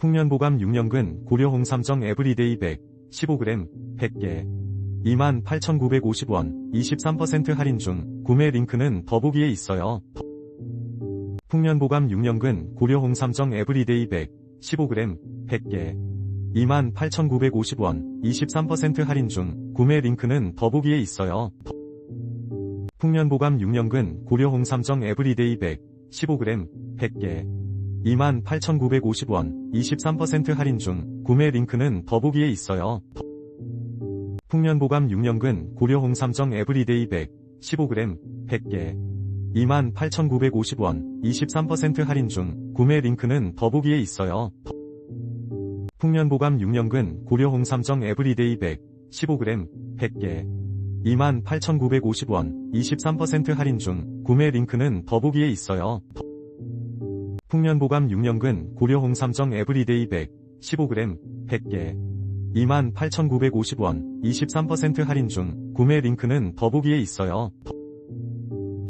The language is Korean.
풍년보감 6년근 고려 홍 삼정 에브리데이 100 15g 100개 28,950원 23% 할인 중 구매 링크는 더보기에 있어요. 풍년보감 6년근 고려 홍 삼정 에브리데이 100 15g 100개 28,950원 23% 할인 중 구매 링크는 더보기에 있어요. 풍년보감 6년근 고려 홍 삼정 에브리데이 100 15g 100개 28,950원 23% 할인 중 구매 링크는 더보기에 있어요. 풍년보감 6년근 고려 홍 삼정 에브리데이 100 15g 100개 28,950원 23% 할인 중 구매 링크는 더보기에 있어요. 풍년보감 6년근 고려 홍 삼정 에브리데이 100 15g 100개 28,950원 23% 할인 중 구매 링크는 더보기에 있어요. 풍년보감 6년근 고려 홍 삼정 에브리데이 100 15g 100개 28,950원 23% 할인 중 구매 링크는 더보기에 있어요.